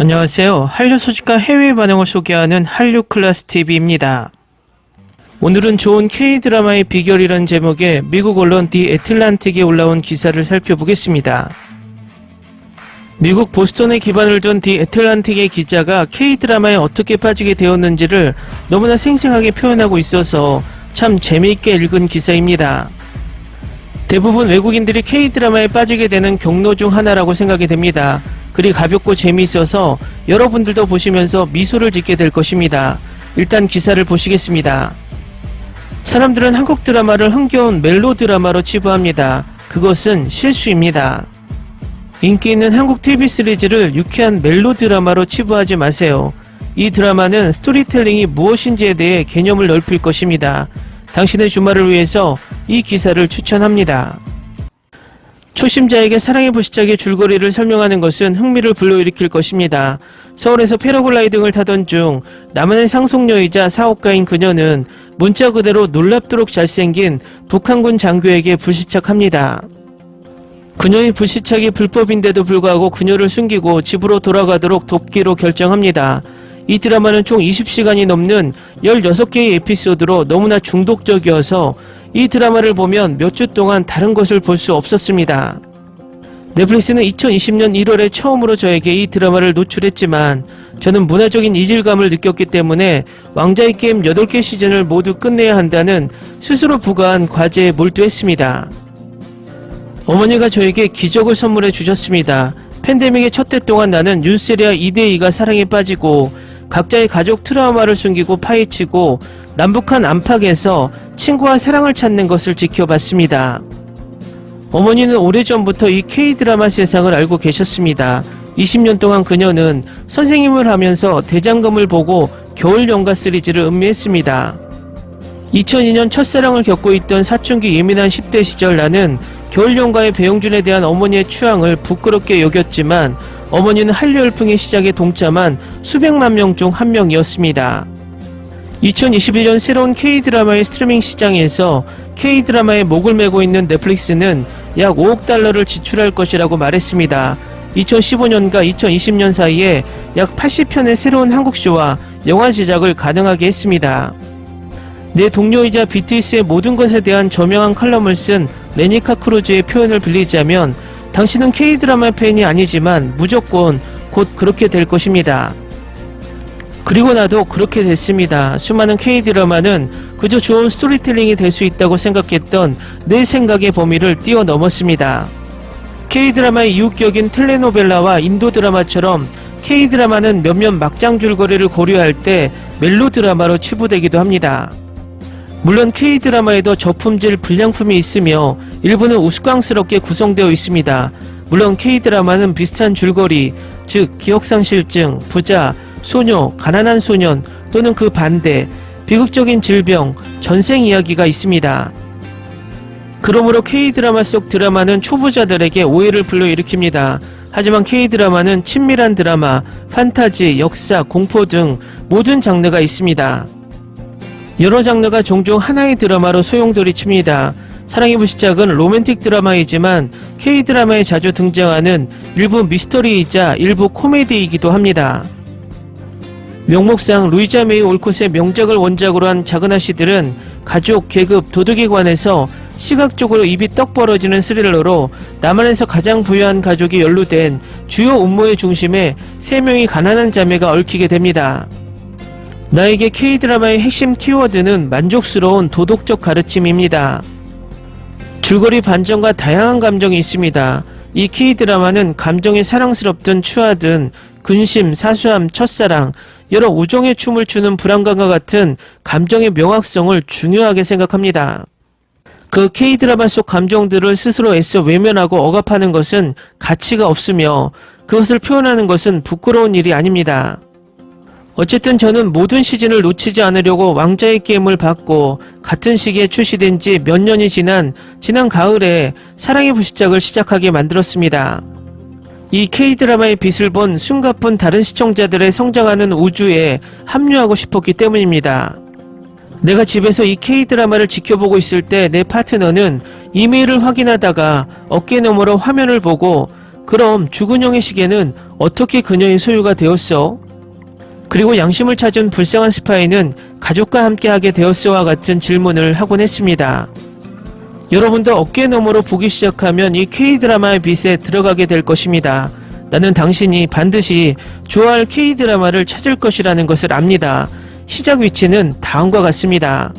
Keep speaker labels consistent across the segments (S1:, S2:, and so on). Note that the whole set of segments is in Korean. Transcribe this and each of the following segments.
S1: 안녕하세요. 한류 소식과 해외 반응을 소개하는 한류 클래스 TV입니다. 오늘은 좋은 K-드라마의 비결이라는 제목의 미국 언론 디 애틀란틱에 올라온 기사를 살펴보겠습니다. 미국 보스턴에 기반을 둔 디 애틀란틱의 기자가 K-드라마에 어떻게 빠지게 되었는지를 너무나 생생하게 표현하고 있어서 참 재미있게 읽은 기사입니다. 대부분 외국인들이 K-드라마에 빠지게 되는 경로 중 하나라고 생각이 됩니다. 그리 가볍고 재미있어서 여러분들도 보시면서 미소를 짓게 될 것입니다. 일단 기사를 보시겠습니다. 사람들은 한국 드라마를 흥겨운 멜로 드라마로 치부합니다. 그것은 실수입니다. 인기 있는 한국 TV 시리즈를 유쾌한 멜로 드라마로 치부하지 마세요. 이 드라마는 스토리텔링이 무엇인지에 대해 개념을 넓힐 것입니다. 당신의 주말을 위해서 이 기사를 추천합니다. 초심자에게 사랑의 불시착의 줄거리를 설명하는 것은 흥미를 불러일으킬 것입니다. 서울에서 패러글라이딩을 타던 중 남한의 상속녀이자 사업가인 그녀는 문자 그대로 놀랍도록 잘생긴 북한군 장교에게 불시착합니다. 그녀의 불시착이 불법인데도 불구하고 그녀를 숨기고 집으로 돌아가도록 돕기로 결정합니다. 이 드라마는 총 20시간이 넘는 16개의 에피소드로 너무나 중독적이어서 이 드라마를 보면 몇 주 동안 다른 것을 볼 수 없었습니다. 넷플릭스는 2020년 1월에 처음으로 저에게 이 드라마를 노출했지만 저는 문화적인 이질감을 느꼈기 때문에 왕자의 게임 8개 시즌을 모두 끝내야 한다는 스스로 부과한 과제에 몰두했습니다. 어머니가 저에게 기적을 선물해 주셨습니다. 팬데믹의 첫 해 동안 나는 윤세리와 이대희가 사랑에 빠지고 각자의 가족 트라우마를 숨기고 파헤치고 남북한 안팎에서 친구와 사랑을 찾는 것을 지켜봤습니다. 어머니는 오래전부터 이 K-드라마 세상을 알고 계셨습니다. 20년 동안 그녀는 선생님을 하면서 대장금을 보고 겨울 연가 시리즈를 음미했습니다. 2002년 첫사랑을 겪고 있던 사춘기 예민한 10대 시절 나는 겨울연가의 배용준에 대한 어머니의 취향을 부끄럽게 여겼지만 어머니는 한류 열풍의 시작에 동참한 수백만 명 중 한 명이었습니다. 2021년 새로운 K-드라마의 스트리밍 시장에서 K-드라마에 목을 메고 있는 넷플릭스는 약 5억 달러를 지출할 것이라고 말했습니다. 2015년과 2020년 사이에 약 80편의 새로운 한국쇼와 영화 제작을 가능하게 했습니다. 내 동료이자 BTS의 모든 것에 대한 저명한 칼럼을 쓴 레니카 크루즈의 표현을 빌리자면 당신은 K-드라마 팬이 아니지만 무조건 곧 그렇게 될 것입니다. 그리고 나도 그렇게 됐습니다. 수많은 K-드라마는 그저 좋은 스토리텔링이 될 수 있다고 생각했던 내 생각의 범위를 뛰어넘었습니다. K-드라마의 이웃격인 텔레노벨라와 인도 드라마처럼 K-드라마는 몇몇 막장 줄거리를 고려할 때 멜로 드라마로 치부되기도 합니다. 물론 K-드라마에도 저품질 불량품이 있으며 일부는 우스꽝스럽게 구성되어 있습니다. 물론 K-드라마는 비슷한 줄거리, 즉 기억상실증, 부자, 소녀, 가난한 소년 또는 그 반대, 비극적인 질병, 전생 이야기가 있습니다. 그러므로 K-드라마 속 드라마는 초보자들에게 오해를 불러일으킵니다. 하지만 K-드라마는 친밀한 드라마, 판타지, 역사, 공포 등 모든 장르가 있습니다. 여러 장르가 종종 하나의 드라마로 소용돌이 칩니다. 사랑의 불시착은 로맨틱 드라마이지만 K-드라마에 자주 등장하는 일부 미스터리이자 일부 코미디이기도 합니다. 명목상 루이자 메이 올콧의 명작을 원작으로 한 작은 아씨들은 가족, 계급, 도덕에 관해서 시각적으로 입이 떡 벌어지는 스릴러로 남한에서 가장 부유한 가족이 연루된 주요 음모의 중심에 세 명의 가난한 자매가 얽히게 됩니다. 나에게 K-드라마의 핵심 키워드는 만족스러운 도덕적 가르침입니다. 줄거리 반전과 다양한 감정이 있습니다. 이 K-드라마는 감정이 사랑스럽든 추하든 근심, 사수함, 첫사랑, 여러 우정의 춤을 추는 불안감과 같은 감정의 명확성을 중요하게 생각합니다. 그 K-드라마 속 감정들을 스스로 애써 외면하고 억압하는 것은 가치가 없으며 그것을 표현하는 것은 부끄러운 일이 아닙니다. 어쨌든 저는 모든 시즌을 놓치지 않으려고 왕자의 게임을 받고 같은 시기에 출시된 지 몇 년이 지난 지난 가을에 사랑의 불시착을 시작하게 만들었습니다. 이 K-드라마의 빛을 본 숨가쁜 다른 시청자들의 성장하는 우주에 합류하고 싶었기 때문입니다. 내가 집에서 이 K-드라마를 지켜보고 있을 때 내 파트너는 이메일을 확인하다가 어깨 너머로 화면을 보고 그럼 죽은 형의 시계는 어떻게 그녀의 소유가 되었어? 그리고 양심을 찾은 불쌍한 스파이는 가족과 함께 하게 되었어와 같은 질문을 하곤 했습니다. 여러분도 어깨 너머로 보기 시작하면 이 K-드라마의 빛에 들어가게 될 것입니다. 나는 당신이 반드시 좋아할 K-드라마를 찾을 것이라는 것을 압니다. 시작 위치는 다음과 같습니다.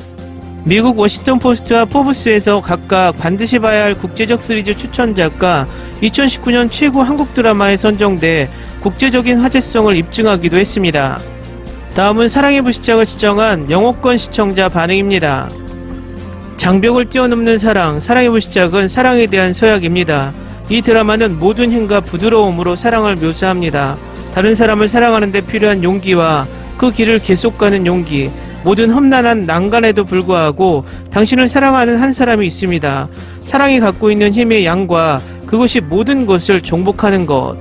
S1: 미국 워싱턴 포스트와 포브스에서 각각 반드시 봐야 할 국제적 시리즈 추천작과 2019년 최고 한국 드라마에 선정돼 국제적인 화제성을 입증하기도 했습니다. 다음은 사랑의 불시착을 시청한 영어권 시청자 반응입니다. 장벽을 뛰어넘는 사랑, 사랑의 불시착은 사랑에 대한 서약입니다. 이 드라마는 모든 힘과 부드러움으로 사랑을 묘사합니다. 다른 사람을 사랑하는데 필요한 용기와 그 길을 계속 가는 용기, 모든 험난한 난간에도 불구하고 당신을 사랑하는 한 사람이 있습니다. 사랑이 갖고 있는 힘의 양과 그것이 모든 것을 정복하는 것.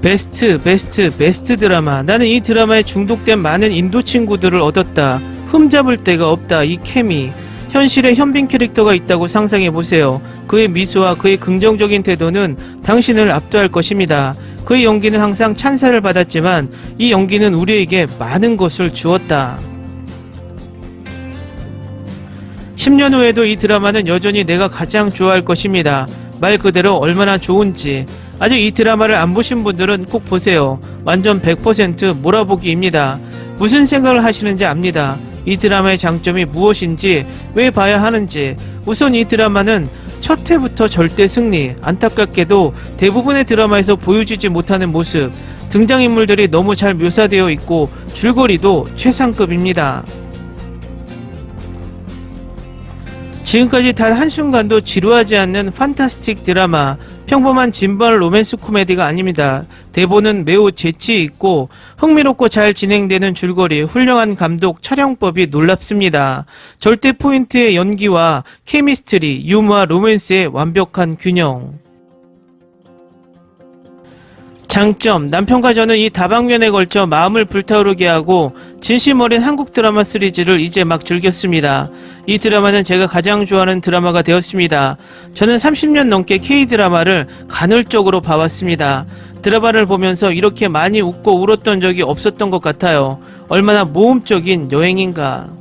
S1: 베스트, 베스트, 베스트 드라마. 나는 이 드라마에 중독된 많은 인도 친구들을 얻었다. 흠잡을 데가 없다. 이 케미. 현실에 현빈 캐릭터가 있다고 상상해 보세요. 그의 미소와 그의 긍정적인 태도는 당신을 압도할 것입니다. 그의 연기는 항상 찬사를 받았지만 이 연기는 우리에게 많은 것을 주었다. 10년 후에도 이 드라마는 여전히 내가 가장 좋아할 것입니다. 말 그대로 얼마나 좋은지. 아직 이 드라마를 안 보신 분들은 꼭 보세요. 완전 100% 몰아보기입니다. 무슨 생각을 하시는지 압니다. 이 드라마의 장점이 무엇인지, 왜 봐야 하는지. 우선 이 드라마는 첫 회부터 절대 승리. 안타깝게도 대부분의 드라마에서 보여주지 못하는 모습. 등장인물들이 너무 잘 묘사되어 있고 줄거리도 최상급입니다. 지금까지 단 한순간도 지루하지 않는 판타스틱 드라마, 평범한 진발 로맨스 코미디가 아닙니다. 대본은 매우 재치 있고 흥미롭고 잘 진행되는 줄거리, 훌륭한 감독, 촬영법이 놀랍습니다. 절대 포인트의 연기와 케미스트리, 유머와 로맨스의 완벽한 균형. 장점, 남편과 저는 이 다방면에 걸쳐 마음을 불타오르게 하고 진심 어린 한국 드라마 시리즈를 이제 막 즐겼습니다. 이 드라마는 제가 가장 좋아하는 드라마가 되었습니다. 저는 30년 넘게 K-드라마를 간헐적으로 봐왔습니다. 드라마를 보면서 이렇게 많이 웃고 울었던 적이 없었던 것 같아요. 얼마나 모험적인 여행인가.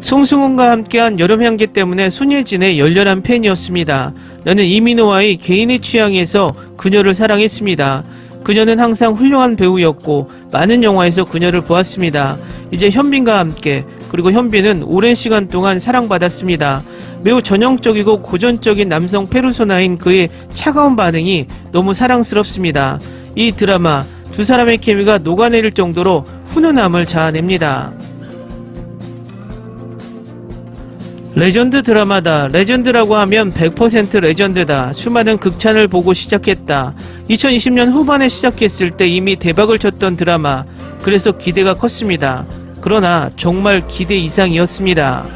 S1: 송승훈과 함께한 여름향기 때문에 손예진의 열렬한 팬이었습니다. 나는 이민호와의 개인의 취향에서 그녀를 사랑했습니다. 그녀는 항상 훌륭한 배우였고 많은 영화에서 그녀를 보았습니다. 이제 현빈과 함께 그리고 현빈은 오랜 시간 동안 사랑받았습니다. 매우 전형적이고 고전적인 남성 페르소나인 그의 차가운 반응이 너무 사랑스럽습니다. 이 드라마 두 사람의 케미가 녹아내릴 정도로 훈훈함을 자아냅니다. 레전드 드라마다. 레전드라고 하면 100% 레전드다. 수많은 극찬을 보고 시작했다. 2020년 후반에 시작했을 때 이미 대박을 쳤던 드라마. 그래서 기대가 컸습니다. 그러나 정말 기대 이상이었습니다.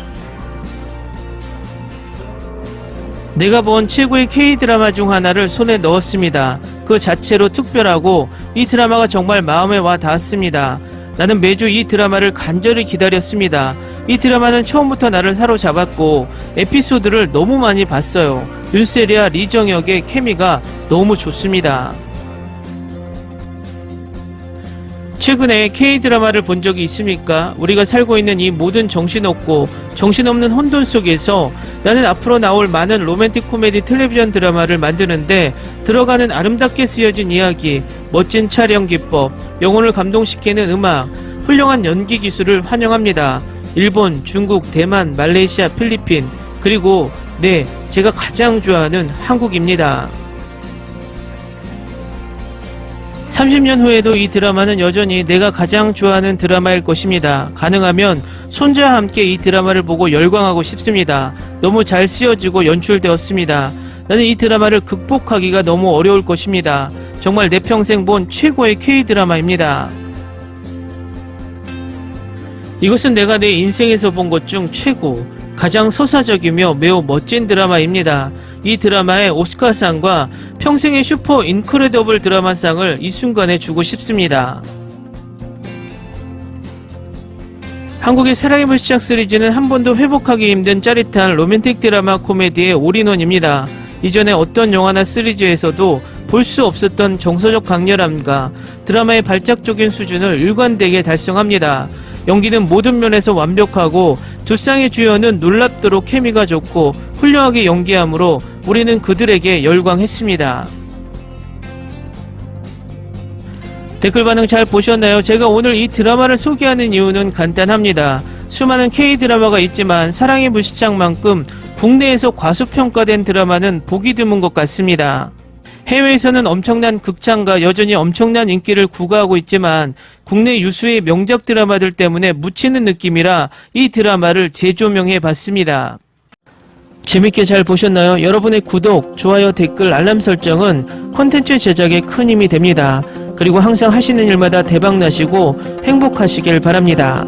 S1: 내가 본 최고의 K-드라마 중 하나를 손에 넣었습니다. 그 자체로 특별하고 이 드라마가 정말 마음에 와 닿았습니다. 나는 매주 이 드라마를 간절히 기다렸습니다. 이 드라마는 처음부터 나를 사로잡았고 에피소드를 너무 많이 봤어요. 윤세리와 리정혁의 케미가 너무 좋습니다. 최근에 K-드라마를 본 적이 있습니까? 우리가 살고 있는 이 모든 정신없고 정신없는 혼돈 속에서 나는 앞으로 나올 많은 로맨틱 코미디 텔레비전 드라마를 만드는데 들어가는 아름답게 쓰여진 이야기, 멋진 촬영 기법, 영혼을 감동시키는 음악, 훌륭한 연기 기술을 환영합니다. 일본, 중국, 대만, 말레이시아, 필리핀, 그리고 네, 제가 가장 좋아하는 한국입니다. 30년 후에도 이 드라마는 여전히 내가 가장 좋아하는 드라마일 것입니다. 가능하면 손자와 함께 이 드라마를 보고 열광하고 싶습니다. 너무 잘 쓰여지고 연출되었습니다. 나는 이 드라마를 극복하기가 너무 어려울 것입니다. 정말 내 평생 본 최고의 K-드라마입니다. 이것은 내가 내 인생에서 본 것 중 최고, 가장 서사적이며 매우 멋진 드라마입니다. 이 드라마의 오스카상과 평생의 슈퍼 인크레더블 드라마상을 이 순간에 주고 싶습니다. 한국의 사랑의 불시착 시리즈는 한 번도 회복하기 힘든 짜릿한 로맨틱 드라마 코미디의 올인원입니다. 이전에 어떤 영화나 시리즈에서도 볼 수 없었던 정서적 강렬함과 드라마의 발작적인 수준을 일관되게 달성합니다. 연기는 모든 면에서 완벽하고 두 쌍의 주연은 놀랍도록 케미가 좋고 훌륭하게 연기하므로 우리는 그들에게 열광했습니다. 댓글 반응 잘 보셨나요? 제가 오늘 이 드라마를 소개하는 이유는 간단합니다. 수많은 K-드라마가 있지만 사랑의 불시착만큼 국내에서 과소평가된 드라마는 보기 드문 것 같습니다. 해외에서는 엄청난 극찬과 여전히 엄청난 인기를 구가하고 있지만 국내 유수의 명작 드라마들 때문에 묻히는 느낌이라 이 드라마를 재조명해 봤습니다. 재밌게 잘 보셨나요? 여러분의 구독, 좋아요, 댓글, 알람 설정은 컨텐츠 제작에 큰 힘이 됩니다. 그리고 항상 하시는 일마다 대박 나시고 행복하시길 바랍니다.